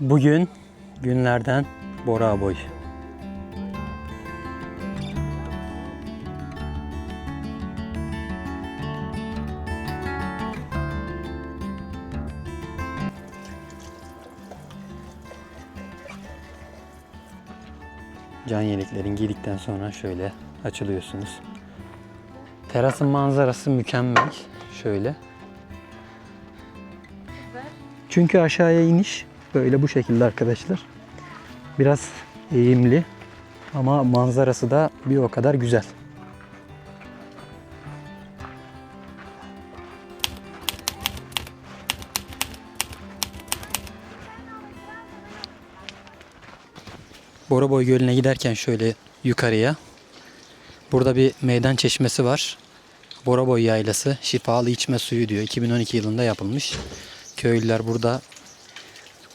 Bugün günlerden Bora Boy. Can yeleklerin giydikten sonra şöyle açılıyorsunuz. Terasın manzarası mükemmel. Şöyle. Çünkü aşağıya iniş böyle bu şekilde arkadaşlar. Biraz eğimli ama manzarası da bir o kadar güzel. Boraboy Gölü'ne giderken şöyle yukarıya burada bir meydan çeşmesi var. Boraboy Yaylası şifalı içme suyu diyor. 2012 yılında yapılmış. Köylüler burada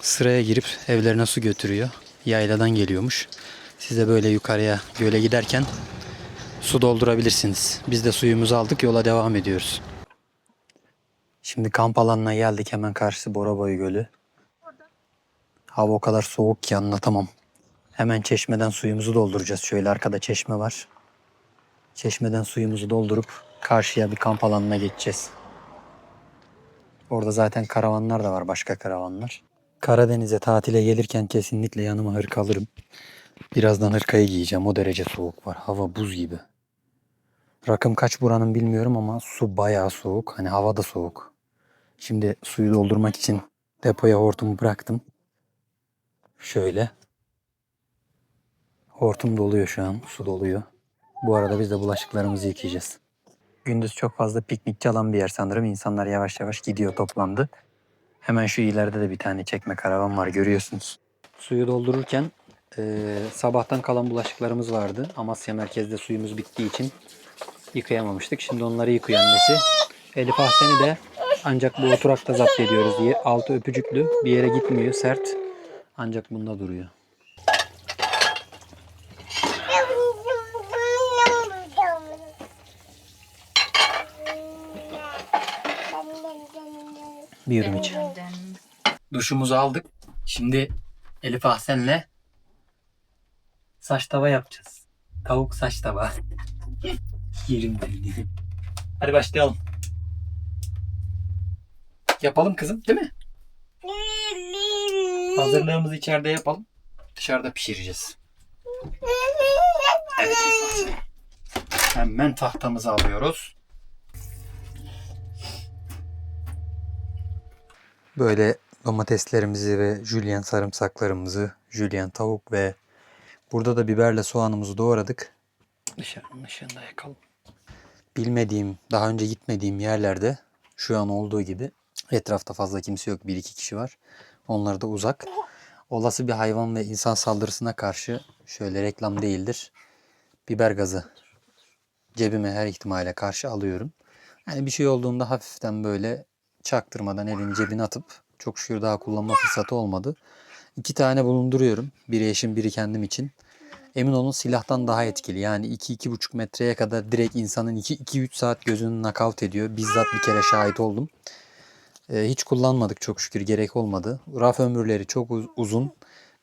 sıraya girip evlerine su götürüyor. Yayladan geliyormuş. Siz de böyle yukarıya göle giderken su doldurabilirsiniz. Biz de suyumuzu aldık yola devam ediyoruz. Şimdi kamp alanına geldik hemen karşısı Boraboy Gölü. Hava o kadar soğuk ki anlatamam. Hemen çeşmeden suyumuzu dolduracağız. Şöyle arkada çeşme var. Çeşmeden suyumuzu doldurup karşıya bir kamp alanına geçeceğiz. Orada zaten karavanlar da var, başka karavanlar. Karadeniz'e tatile gelirken kesinlikle yanıma hırka alırım. Birazdan hırkayı giyeceğim. O derece soğuk var. Hava buz gibi. Rakım kaç buranın bilmiyorum ama su bayağı soğuk. Hani hava da soğuk. Şimdi suyu doldurmak için depoya hortumu bıraktım. Şöyle. Hortum doluyor şu an. Su doluyor. Bu arada biz de bulaşıklarımızı yıkayacağız. Gündüz çok fazla piknikçi alan bir yer sanırım. İnsanlar yavaş yavaş gidiyor toplandı. Hemen şu ileride de bir tane çekme karavan var görüyorsunuz. Suyu doldururken eee, sabahtan kalan bulaşıklarımız vardı. Amasya merkezde suyumuz bittiği için yıkayamamıştık. Şimdi onları yıkıyor annesi. Elif Ahsen'i de ancak bu oturakta zapt ediyoruz diye. Altı öpücüklü bir yere gitmiyor sert. Ancak bunda duruyor. Bir yudum iç. Duşumuzu aldık. Şimdi Elif Ahsen'le saç tava yapacağız. Tavuk saç tava. Yerim dedi. Hadi başlayalım. Yapalım kızım değil mi? Hazırlığımızı içeride yapalım. Dışarıda pişireceğiz. Evet. Hemen tahtamızı alıyoruz. Böyle domateslerimizi ve jülyen sarımsaklarımızı, jülyen tavuk ve burada da biberle soğanımızı doğradık. Dışarının ışığında yakalım. Bilmediğim, daha önce gitmediğim yerlerde şu an olduğu gibi etrafta fazla kimse yok. Bir iki kişi var. Onlar da uzak. Olası bir hayvan ve insan saldırısına karşı şöyle reklam değildir. Biber gazı cebime her ihtimale karşı alıyorum. Yani bir şey olduğunda hafiften böyle çaktırmadan elini cebine atıp çok şükür daha kullanma fırsatı olmadı. İki tane bulunduruyorum. Biri eşim biri kendim için. Emin olun silahtan daha etkili. Yani 2-2,5 metreye kadar direkt insanın 2-3 saat gözünü nakavt ediyor. Bizzat bir kere şahit oldum. Ee, hiç kullanmadık çok şükür gerek olmadı. Raf ömürleri çok uz- uzun.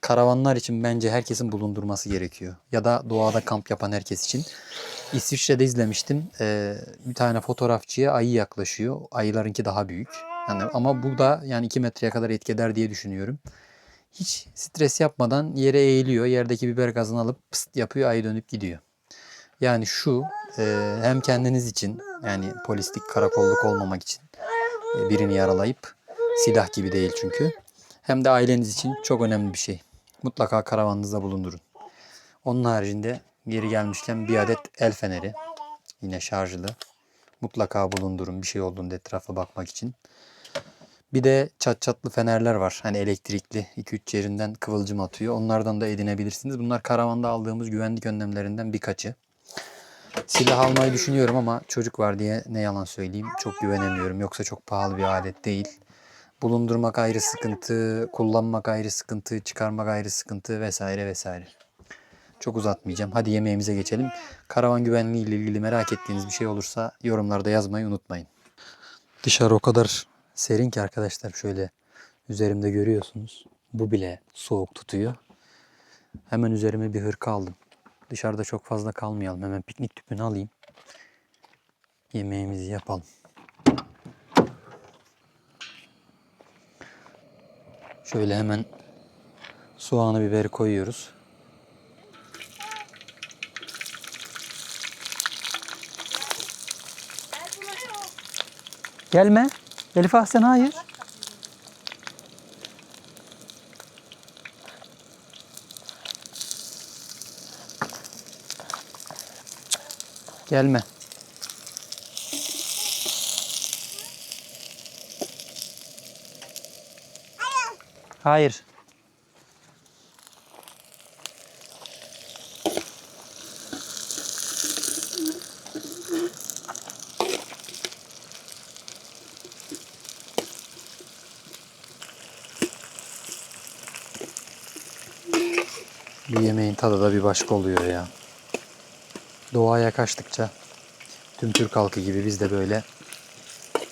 Karavanlar için bence herkesin bulundurması gerekiyor. Ya da doğada kamp yapan herkes için. İsviçre'de izlemiştim. Ee, bir tane fotoğrafçıya ayı yaklaşıyor. Ayılarınki daha büyük. Yani ama bu da yani 2 metreye kadar etki eder diye düşünüyorum. Hiç stres yapmadan yere eğiliyor. Yerdeki biber gazını alıp pıst yapıyor. Ayı dönüp gidiyor. Yani şu e, hem kendiniz için yani polislik karakolluk olmamak için e, birini yaralayıp silah gibi değil çünkü. Hem de aileniz için çok önemli bir şey. Mutlaka karavanınızda bulundurun. Onun haricinde geri gelmişken bir adet el feneri. Yine şarjlı. Mutlaka bulundurun bir şey olduğunda etrafa bakmak için. Bir de çat çatlı fenerler var. Hani elektrikli 2-3 yerinden kıvılcım atıyor. Onlardan da edinebilirsiniz. Bunlar karavanda aldığımız güvenlik önlemlerinden birkaçı. Silah almayı düşünüyorum ama çocuk var diye ne yalan söyleyeyim. Çok güvenemiyorum. Yoksa çok pahalı bir alet değil. Bulundurmak ayrı sıkıntı, kullanmak ayrı sıkıntı, çıkarmak ayrı sıkıntı vesaire vesaire. Çok uzatmayacağım. Hadi yemeğimize geçelim. Karavan güvenliği ile ilgili merak ettiğiniz bir şey olursa yorumlarda yazmayı unutmayın. Dışarı o kadar serin ki arkadaşlar şöyle üzerimde görüyorsunuz. Bu bile soğuk tutuyor. Hemen üzerime bir hırka aldım. Dışarıda çok fazla kalmayalım. Hemen piknik tüpünü alayım. Yemeğimizi yapalım. Şöyle hemen soğanı biberi koyuyoruz. Gelme. Elif Ahsen hayır. Gelme. Hayır. Bu yemeğin tadı da bir başka oluyor ya. Doğaya kaçtıkça tüm Türk halkı gibi biz de böyle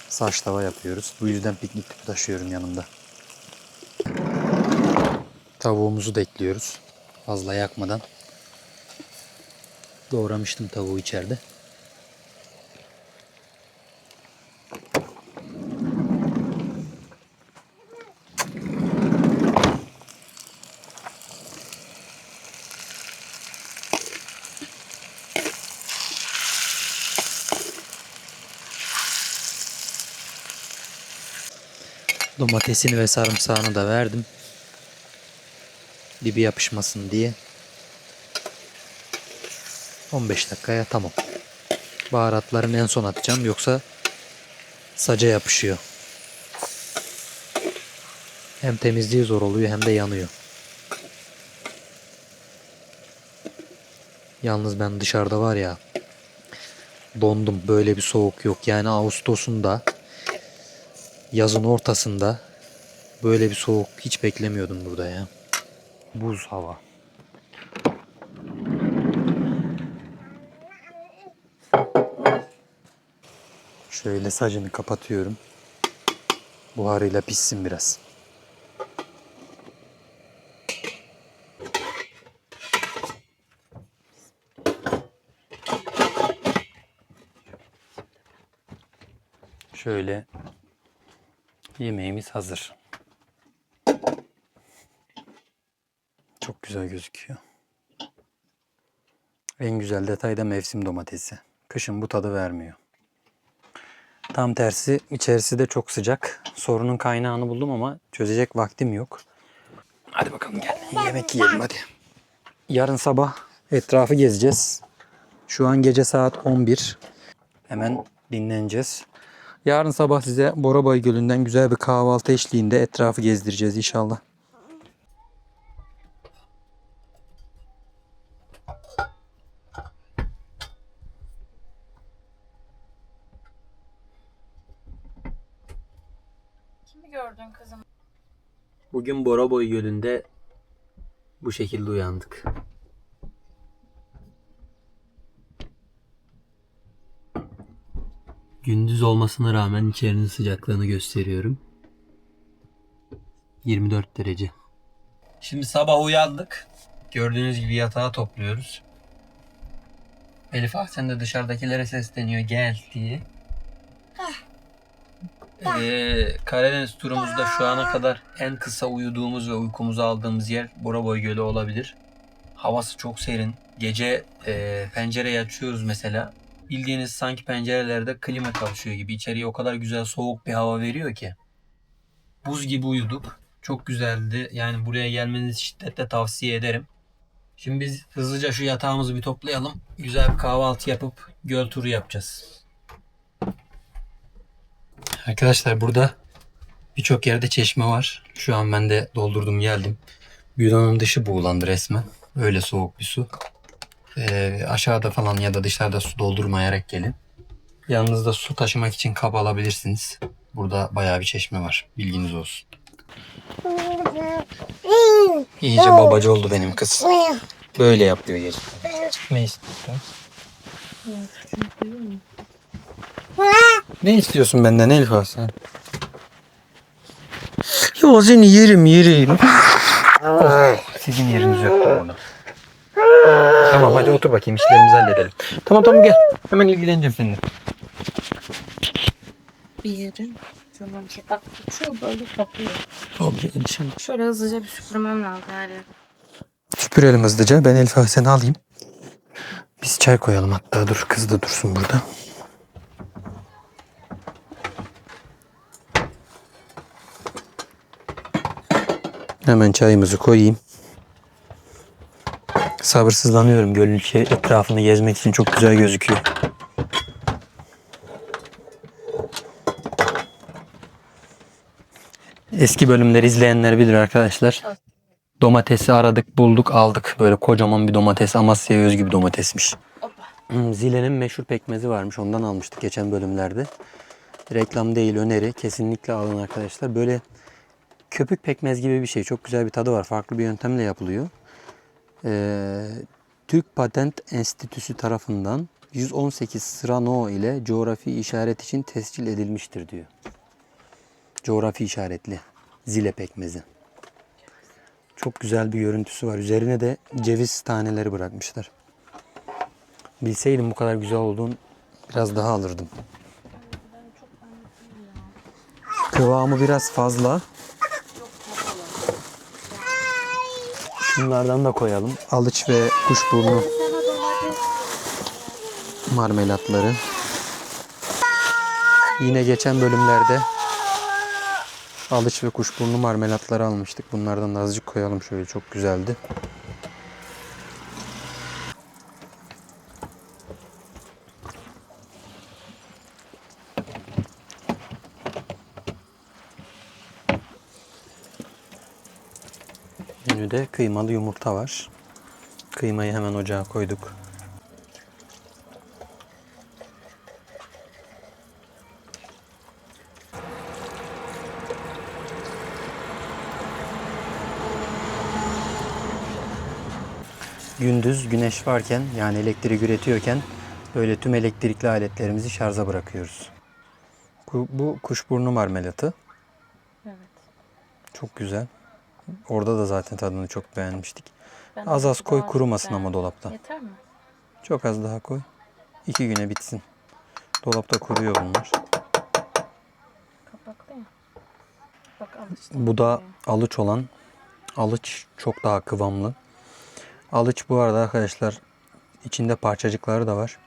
saç tava yapıyoruz. Bu yüzden piknik tüpü taşıyorum yanımda. Tavuğumuzu da ekliyoruz. Fazla yakmadan. Doğramıştım tavuğu içeride. Domatesini ve sarımsağını da verdim. Dibi yapışmasın diye. 15 dakikaya tamam. Baharatlarını en son atacağım yoksa saca yapışıyor. Hem temizliği zor oluyor hem de yanıyor. Yalnız ben dışarıda var ya dondum. Böyle bir soğuk yok. Yani Ağustos'un da yazın ortasında böyle bir soğuk hiç beklemiyordum burada ya. Buz hava. Şöyle sacını kapatıyorum. Buharıyla pişsin biraz. Şöyle yemeğimiz hazır. Çok güzel gözüküyor. En güzel detay da mevsim domatesi. Kışın bu tadı vermiyor. Tam tersi içerisi de çok sıcak. Sorunun kaynağını buldum ama çözecek vaktim yok. Hadi bakalım gel. Yemek yiyelim hadi. Yarın sabah etrafı gezeceğiz. Şu an gece saat 11. Hemen dinleneceğiz. Yarın sabah size Borabay Gölü'nden güzel bir kahvaltı eşliğinde etrafı gezdireceğiz inşallah. Kimi gördün kızım? Bugün Boraboy Gölü'nde bu şekilde uyandık. Gündüz olmasına rağmen içerinin sıcaklığını gösteriyorum. 24 derece. Şimdi sabah uyandık. Gördüğünüz gibi yatağı topluyoruz. Elif Ahsen de dışarıdakilere sesleniyor gel diye. Ee, Karadeniz turumuzda şu ana kadar en kısa uyuduğumuz ve uykumuzu aldığımız yer Boraboy Gölü olabilir. Havası çok serin. Gece e, pencereyi açıyoruz mesela. Bildiğiniz sanki pencerelerde klima çalışıyor gibi. İçeriye o kadar güzel soğuk bir hava veriyor ki. Buz gibi uyuduk. Çok güzeldi. Yani buraya gelmenizi şiddetle tavsiye ederim. Şimdi biz hızlıca şu yatağımızı bir toplayalım. Güzel bir kahvaltı yapıp göl turu yapacağız. Arkadaşlar burada birçok yerde çeşme var. Şu an ben de doldurdum geldim. Bidonun dışı buğulandı resmen. Öyle soğuk bir su. Ee, aşağıda falan ya da dışarıda su doldurmayarak gelin. Yanınızda su taşımak için kap alabilirsiniz. Burada bayağı bir çeşme var. Bilginiz olsun. İyice babacı oldu benim kız. Böyle yapıyor gece. Ne istiyorsun? Ne istiyorsun benden Elif sen? Ya seni yerim yerim. Oh, sizin yeriniz yok orada. Tamam hadi otur bakayım işlerimizi halledelim. Tamam tamam gel. Hemen ilgileneceğim seninle. Bir yerin. Tamam ki bak şu böyle kapıyor. Abi endişem. Şöyle hızlıca bir süpürmem lazım her yeri. Süpürelim hızlıca. Ben Elif seni alayım. Biz çay koyalım hatta dur. Kız da dursun burada. Hemen çayımızı koyayım. Sabırsızlanıyorum. Gölün şey etrafını gezmek için çok güzel gözüküyor. Eski bölümleri izleyenler bilir arkadaşlar. Domatesi aradık, bulduk, aldık. Böyle kocaman bir domates. Amasya'ya özgü bir domatesmiş. Hmm, Zile'nin meşhur pekmezi varmış. Ondan almıştık geçen bölümlerde. Reklam değil, öneri. Kesinlikle alın arkadaşlar. Böyle köpük pekmez gibi bir şey. Çok güzel bir tadı var. Farklı bir yöntemle yapılıyor. Ee, Türk Patent Enstitüsü tarafından 118 sıra no ile coğrafi işaret için tescil edilmiştir diyor. Coğrafi işaretli zile pekmezi. Çok güzel bir görüntüsü var. Üzerine de ceviz taneleri bırakmışlar. Bilseydim bu kadar güzel olduğunu biraz daha alırdım. Kıvamı biraz fazla. Şunlardan da koyalım. Alıç ve kuşburnu marmelatları. Yine geçen bölümlerde alıç ve kuşburnu marmelatları almıştık. Bunlardan da azıcık koyalım şöyle çok güzeldi. Menüde kıymalı yumurta var. Kıymayı hemen ocağa koyduk. Gündüz güneş varken yani elektrik üretiyorken böyle tüm elektrikli aletlerimizi şarja bırakıyoruz. Bu- Bu kuşburnu marmelatı. Evet. Çok güzel. Orada da zaten tadını çok beğenmiştik. Ben Az az koy kurumasın ama dolapta. Yeter mi? Çok az daha koy. İki güne bitsin. Dolapta kuruyor bunlar. Kapaklı ya. Bak al işte. Bu da alıç olan. Alıç çok daha kıvamlı. Alıç bu arada arkadaşlar içinde parçacıkları da var.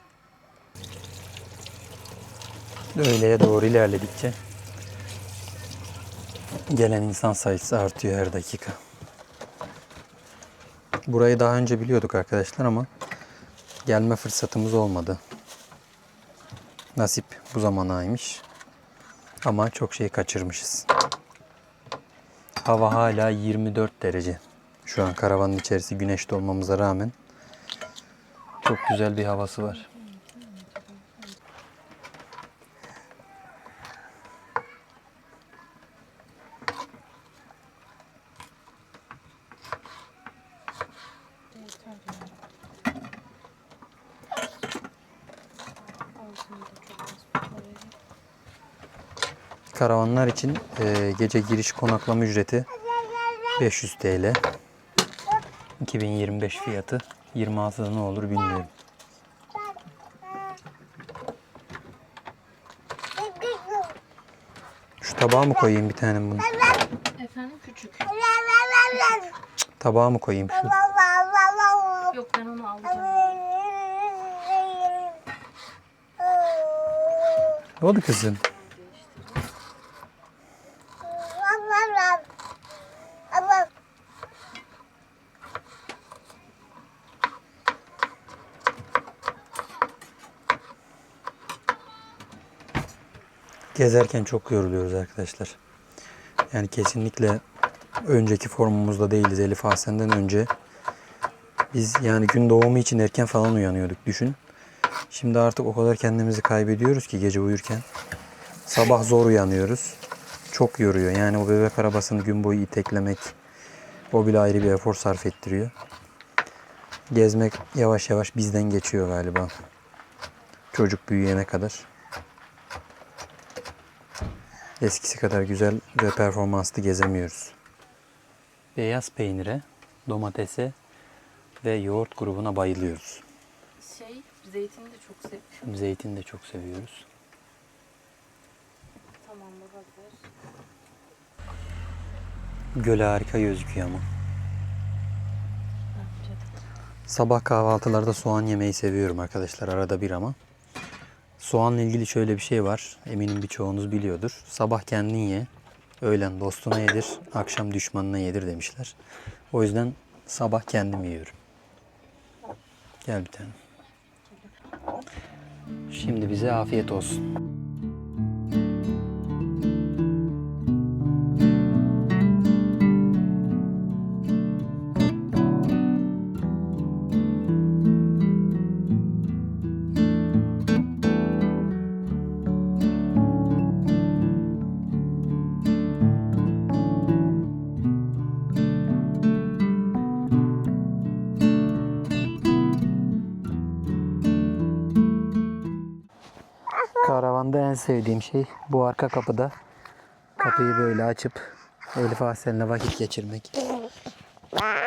Öğleye doğru ilerledikçe gelen insan sayısı artıyor her dakika. Burayı daha önce biliyorduk arkadaşlar ama gelme fırsatımız olmadı. Nasip bu zamanaymış. Ama çok şey kaçırmışız. Hava hala 24 derece. Şu an karavanın içerisi güneşli olmamıza rağmen çok güzel bir havası var. Karavanlar için e, gece giriş konaklama ücreti 500 TL. 2025 fiyatı 26'da ne olur bilmiyorum. Şu tabağa mı koyayım bir tane bunu? Efendim küçük. Tabağa mı koyayım şu? Yok ben onu alacağım. Ne oldu kızım? Gezerken çok yoruluyoruz arkadaşlar. Yani kesinlikle önceki formumuzda değiliz Elif Hasen'den önce. Biz yani gün doğumu için erken falan uyanıyorduk düşün. Şimdi artık o kadar kendimizi kaybediyoruz ki gece uyurken. Sabah zor uyanıyoruz. Çok yoruyor. Yani o bebek arabasını gün boyu iteklemek o bile ayrı bir efor sarf ettiriyor. Gezmek yavaş yavaş bizden geçiyor galiba. Çocuk büyüyene kadar. Eskisi kadar güzel ve performanslı gezemiyoruz. Beyaz peynire, domatese ve yoğurt grubuna bayılıyoruz. Şey zeytini de çok seviyorum. Zeytin de çok seviyoruz. Tamam bu hazır. Göl harika gözüküyor ama. Sabah kahvaltılarda soğan yemeyi seviyorum arkadaşlar arada bir ama. Soğanla ilgili şöyle bir şey var. Eminim birçoğunuz biliyordur. Sabah kendin ye, öğlen dostuna yedir, akşam düşmanına yedir demişler. O yüzden sabah kendim yiyorum. Gel bir tane. Şimdi bize afiyet olsun. Sevdiğim şey bu arka kapıda kapıyı böyle açıp Elif Ahsen'le vakit geçirmek.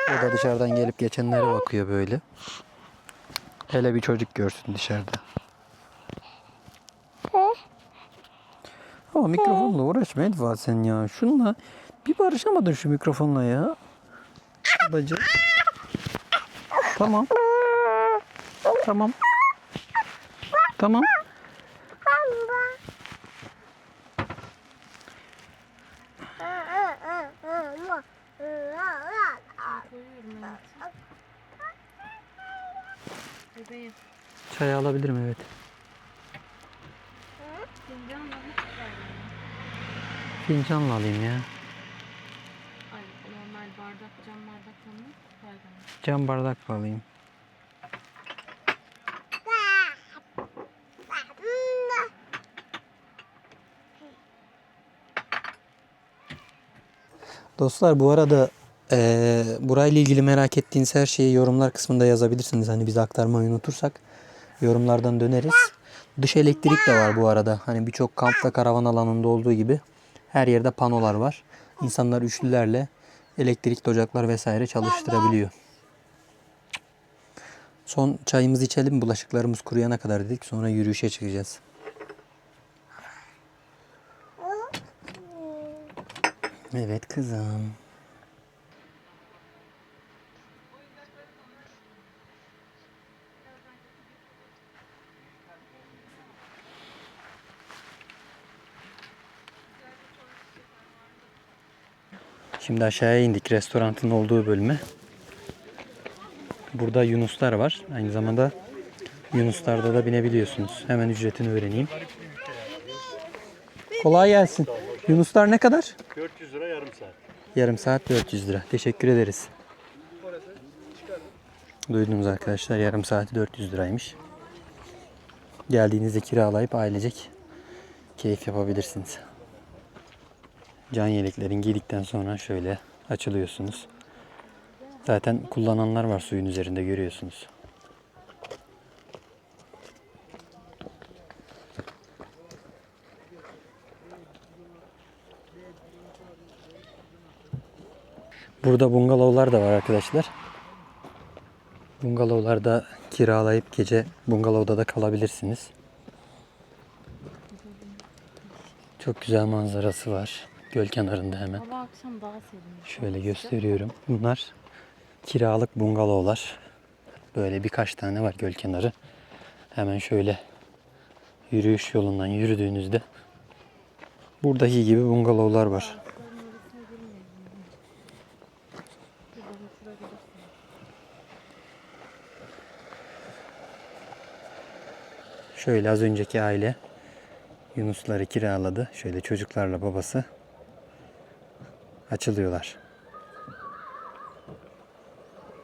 O da dışarıdan gelip geçenlere bakıyor böyle. Hele bir çocuk görsün dışarıda. Ama mikrofonla uğraşma Elif Ahsen ya. Şunla bir barışamadın şu mikrofonla ya. Bacı. Tamam. Tamam. Tamam. Bebeğim. Çay alabilirim evet. Fincanla alayım ya. Ay normal bardak cam bardakla mı? Pardon. Cam bardakla alayım. Dostlar bu arada eee burayla ilgili merak ettiğiniz her şeyi yorumlar kısmında yazabilirsiniz. Hani biz aktarmayı unutursak yorumlardan döneriz. Dış elektrik de var bu arada. Hani birçok kampta karavan alanında olduğu gibi her yerde panolar var. İnsanlar üçlülerle elektrikli ocaklar vesaire çalıştırabiliyor. Son çayımızı içelim bulaşıklarımız kuruyana kadar dedik. Sonra yürüyüşe çıkacağız. Evet kızım. Şimdi aşağıya indik restoranın olduğu bölüme. Burada yunuslar var. Aynı zamanda yunuslarda da binebiliyorsunuz. Hemen ücretini öğreneyim. Kolay gelsin. Yunuslar ne kadar? 400 lira yarım saat. Yarım saat 400 lira. Teşekkür ederiz. Duydunuz arkadaşlar yarım saati 400 liraymış. Geldiğinizde kiralayıp ailecek keyif yapabilirsiniz. Can yeleklerin giydikten sonra şöyle açılıyorsunuz. Zaten kullananlar var suyun üzerinde görüyorsunuz. Burada bungalovlar da var arkadaşlar. Bungalovlarda kiralayıp gece bungalovda da kalabilirsiniz. Çok güzel manzarası var. Göl kenarında hemen. Hava akşam daha serin. Şöyle gösteriyorum. Bunlar kiralık bungalovlar. Böyle birkaç tane var göl kenarı. Hemen şöyle yürüyüş yolundan yürüdüğünüzde buradaki gibi bungalovlar var. Şöyle az önceki aile Yunusları kiraladı. Şöyle çocuklarla babası açılıyorlar.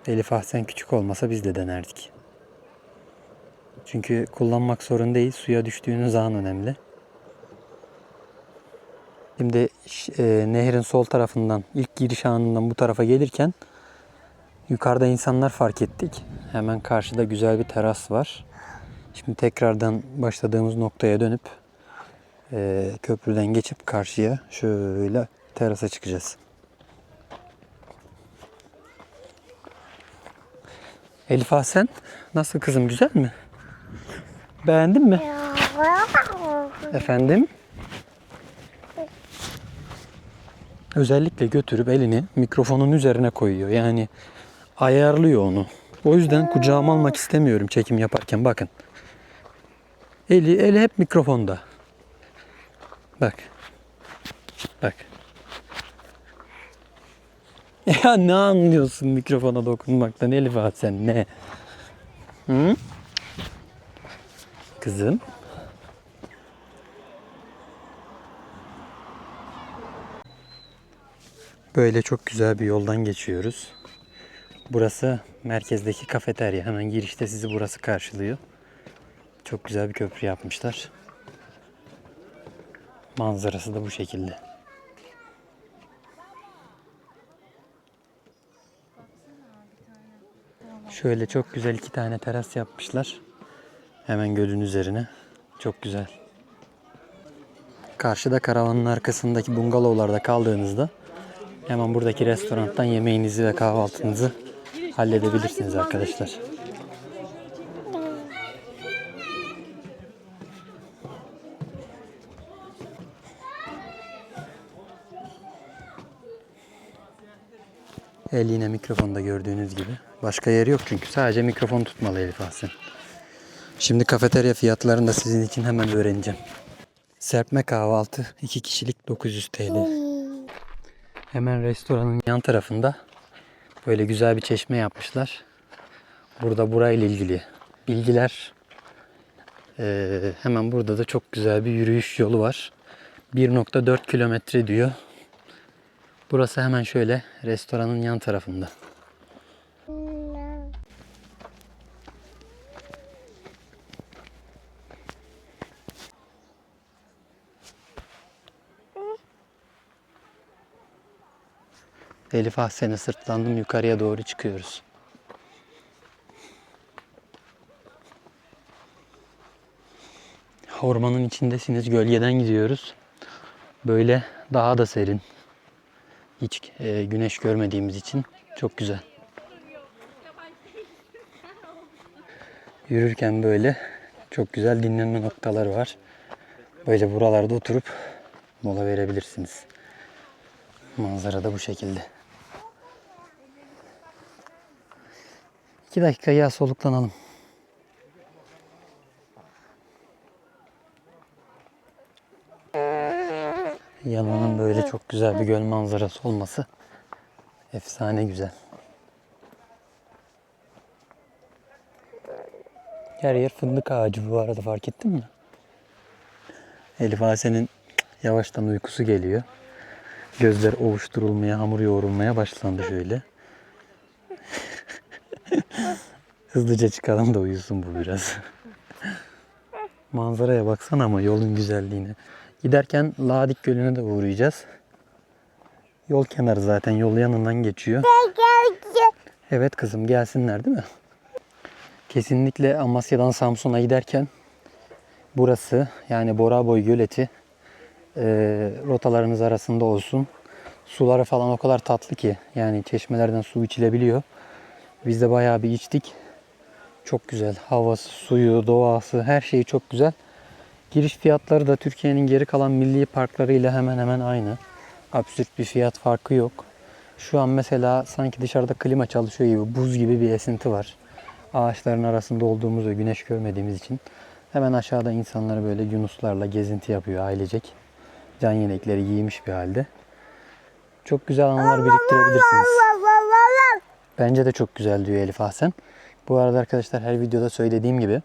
Elif Ahsen küçük olmasa biz de denerdik. Çünkü kullanmak sorun değil. Suya düştüğünüz an önemli. Şimdi e, nehrin sol tarafından ilk giriş anından bu tarafa gelirken yukarıda insanlar fark ettik. Hemen karşıda güzel bir teras var. Şimdi tekrardan başladığımız noktaya dönüp e, köprüden geçip karşıya şöyle terasa çıkacağız. Elif Hasen nasıl kızım güzel mi? Beğendin mi? Efendim? Özellikle götürüp elini mikrofonun üzerine koyuyor. Yani ayarlıyor onu. O yüzden kucağıma almak istemiyorum çekim yaparken. Bakın. Eli, eli hep mikrofonda. Bak. Bak. Ya ne anlıyorsun mikrofona dokunmaktan Elif Ağa sen ne? Hı? Kızım. Böyle çok güzel bir yoldan geçiyoruz. Burası merkezdeki kafeterya. Hemen girişte sizi burası karşılıyor. Çok güzel bir köprü yapmışlar. Manzarası da bu şekilde. Şöyle çok güzel iki tane teras yapmışlar. Hemen gölün üzerine. Çok güzel. Karşıda karavanın arkasındaki bungalovlarda kaldığınızda hemen buradaki restorandan yemeğinizi ve kahvaltınızı halledebilirsiniz arkadaşlar. El yine mikrofonda gördüğünüz gibi. Başka yeri yok çünkü sadece mikrofon tutmalı Elif Ahsen. Şimdi kafeterya fiyatlarını da sizin için hemen öğreneceğim. Serpme kahvaltı 2 kişilik 900 TL. Hemen restoranın yan tarafında böyle güzel bir çeşme yapmışlar. Burada burayla ilgili bilgiler. Ee, hemen burada da çok güzel bir yürüyüş yolu var. 1.4 kilometre diyor. Burası hemen şöyle restoranın yan tarafında. Elif Ahsen'e sırtlandım yukarıya doğru çıkıyoruz. Ormanın içindesiniz. Gölgeden gidiyoruz. Böyle daha da serin. Hiç e, güneş görmediğimiz için çok güzel. Yürürken böyle çok güzel dinlenme noktaları var. Böyle buralarda oturup mola verebilirsiniz. Manzara da bu şekilde. İki dakika ya soluklanalım. Yanının böyle çok güzel bir göl manzarası olması efsane güzel. Her yer fındık ağacı bu arada fark ettin mi? Elif Ase'nin yavaştan uykusu geliyor. Gözler ovuşturulmaya, hamur yoğrulmaya başlandı şöyle. Hızlıca çıkalım da uyusun bu biraz. Manzaraya baksana ama yolun güzelliğine. Giderken Ladik Gölü'ne de uğrayacağız. Yol kenarı zaten yol yanından geçiyor. Evet kızım gelsinler değil mi? Kesinlikle Amasya'dan Samsun'a giderken burası yani Boraboy Göleti e, rotalarınız arasında olsun. Suları falan o kadar tatlı ki yani çeşmelerden su içilebiliyor. Biz de bayağı bir içtik. Çok güzel. Havası, suyu, doğası her şeyi çok güzel. Giriş fiyatları da Türkiye'nin geri kalan milli parklarıyla hemen hemen aynı. Absürt bir fiyat farkı yok. Şu an mesela sanki dışarıda klima çalışıyor gibi buz gibi bir esinti var. Ağaçların arasında olduğumuz ve güneş görmediğimiz için hemen aşağıda insanlar böyle yunuslarla gezinti yapıyor ailecek. Can yelekleri giymiş bir halde. Çok güzel anılar biriktirebilirsiniz. Bence de çok güzel diyor Elif Ahsen. Bu arada arkadaşlar her videoda söylediğim gibi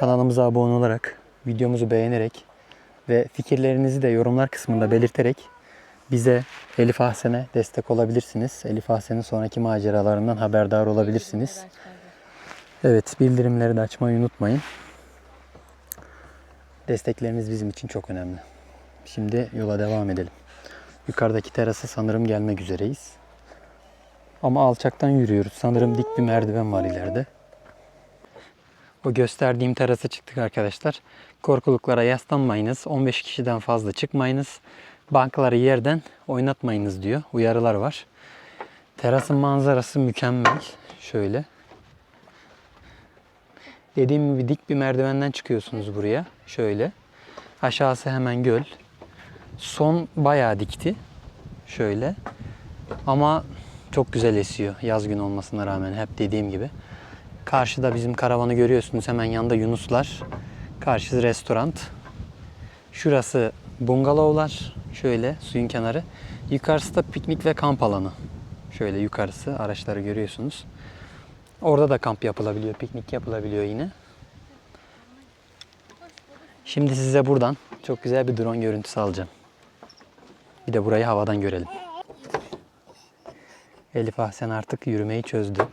kanalımıza abone olarak, videomuzu beğenerek ve fikirlerinizi de yorumlar kısmında belirterek bize Elif Ahsen'e destek olabilirsiniz. Elif Ahsen'in sonraki maceralarından haberdar olabilirsiniz. Evet bildirimleri de açmayı unutmayın. Destekleriniz bizim için çok önemli. Şimdi yola devam edelim. Yukarıdaki terasa sanırım gelmek üzereyiz. Ama alçaktan yürüyoruz. Sanırım dik bir merdiven var ileride. O gösterdiğim terasa çıktık arkadaşlar. Korkuluklara yaslanmayınız. 15 kişiden fazla çıkmayınız. Bankları yerden oynatmayınız diyor. Uyarılar var. Terasın manzarası mükemmel. Şöyle. Dediğim gibi dik bir merdivenden çıkıyorsunuz buraya. Şöyle. Aşağısı hemen göl. Son bayağı dikti. Şöyle. Ama çok güzel esiyor yaz günü olmasına rağmen hep dediğim gibi. Karşıda bizim karavanı görüyorsunuz. Hemen yanında Yunuslar. Karşısı restoran. Şurası bungalovlar. Şöyle suyun kenarı. Yukarısı da piknik ve kamp alanı. Şöyle yukarısı araçları görüyorsunuz. Orada da kamp yapılabiliyor, piknik yapılabiliyor yine. Şimdi size buradan çok güzel bir drone görüntüsü alacağım. Bir de burayı havadan görelim. Elif Ahsen artık yürümeyi çözdü.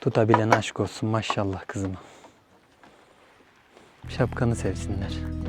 Tutabilen aşk olsun maşallah kızıma. Şapkanı sevsinler.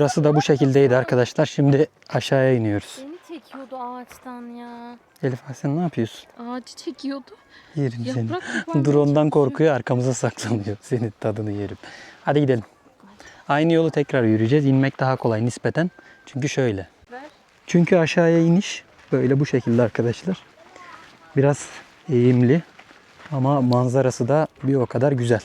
Burası da bu şekildeydi arkadaşlar. Şimdi aşağıya iniyoruz. Beni çekiyordu ağaçtan ya. Elif Ahsen ne yapıyorsun? Ağacı çekiyordu. Yerim seni. Yaprak yapan Drone'dan korkuyor arkamıza saklanıyor. Senin tadını yerim. Hadi gidelim. Aynı yolu tekrar yürüyeceğiz. İnmek daha kolay nispeten. Çünkü şöyle. Ver. Çünkü aşağıya iniş böyle bu şekilde arkadaşlar. Biraz eğimli ama manzarası da bir o kadar güzel.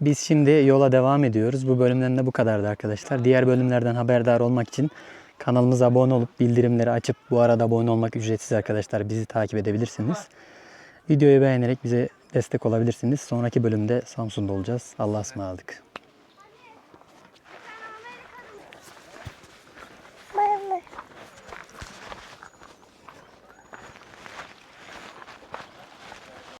Biz şimdi yola devam ediyoruz. Bu bölümden de bu kadardı arkadaşlar. Diğer bölümlerden haberdar olmak için kanalımıza abone olup bildirimleri açıp bu arada abone olmak ücretsiz arkadaşlar. Bizi takip edebilirsiniz. Videoyu beğenerek bize destek olabilirsiniz. Sonraki bölümde Samsun'da olacağız. Allah'a ısmarladık.